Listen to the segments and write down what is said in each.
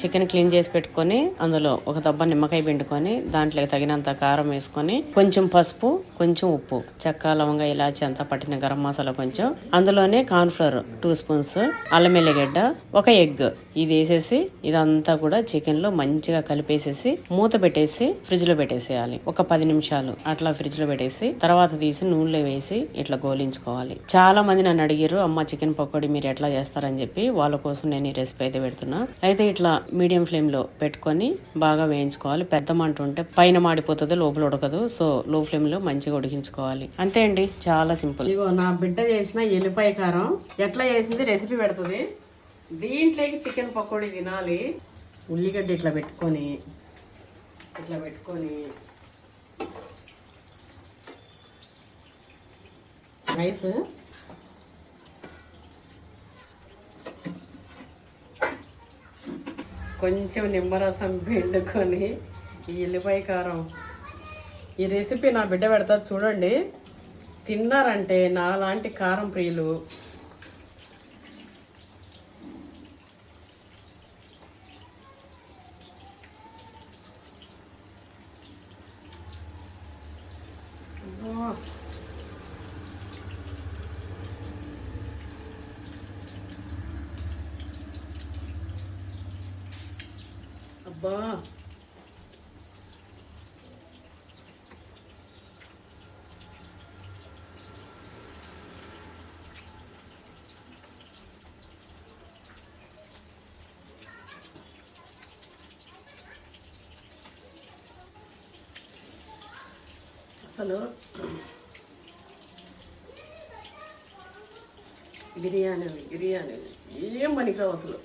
Chicken clean చేసి పెట్టుకొని అందులో ఒక దబ్బ నిమ్మకాయ పిండుకొని దాంట్లో తగినంత కారం వేసుకొని కొంచెం పసుపు కొంచెం ఉప్పు చెక్క లవంగ ఇలాచి అంతా పట్టిన గరం మసాలా కొంచెం. అందులోనే కార్న్ ఫ్లోర్ టూ స్పూన్స్ అల్లం ఎల్లిగడ్డ ఒక ఎగ్. ఇది వేసేసి ఇదంతా కూడా చికెన్లో మంచిగా కలిపేసేసి మూత పెట్టేసి ఫ్రిడ్జ్లో పెట్టేసేయాలి. ఒక పది నిమిషాలు అట్లా ఫ్రిడ్జ్లో పెట్టేసి తర్వాత తీసి నూనెలో వేసి ఇట్లా గోలించుకోవాలి. చాలా మంది నన్ను అడిగారు అమ్మ చికెన్ పకోడీ మీరు ఎట్లా చేస్తారని చెప్పి వాళ్ళ కోసం నేను ఈ రెసిపీ అయితే పెడుతున్నా. అయితే ఇట్లా మీడియం ఫ్లేమ్లో పెట్టుకొని బాగా వేయించుకోవాలి. పెద్ద మంట ఉంటే పైన మాడిపోతుంది లోపల ఉడకదు. సో లో ఫ్లేమ్లో మంచిగా ఉడికించుకోవాలి. అంతే అండి. చాలా సింపుల్. ఇగో నా బిడ్డ చేసిన ఎల్లిపాయ కారం. ఎట్లా చేసింది? రెసిపీ పెడుతుంది. దీంట్లోకి చికెన్ పకోడీ తినాలి. ఉల్లిగడ్డ ఇట్లా పెట్టుకొని ఇట్లా పెట్టుకొని రైస్. కొంచెం నిమ్మరసం పిండుకొని ఈ ఎల్లిపాయ కారం. ఈ రెసిపీ నా బిడ్డ పెడతా చూడండి. తిన్నారంటే నాలాంటి కారం ప్రియులు అబ్బా. అబ్బా. అసలు బిర్యానీ బిర్యానీ ఏం పనికిరావు అసలు?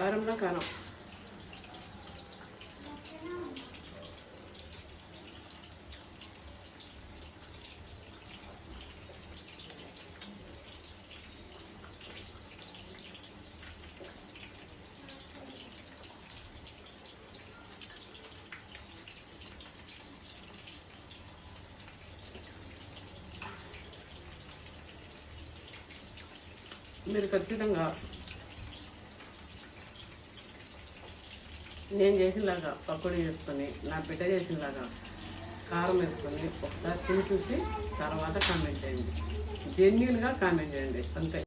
కారంలో కారం మీరు ఖచ్చితంగా నేను చేసినలాగా పకోడీ చేసుకొని నా బిడ్డ చేసినలాగా కారం వేసుకొని ఒకసారి తిని చూసి తర్వాత కామెంట్ చేయండి. జెన్యున్గా కామెంట్ చేయండి. అంతే.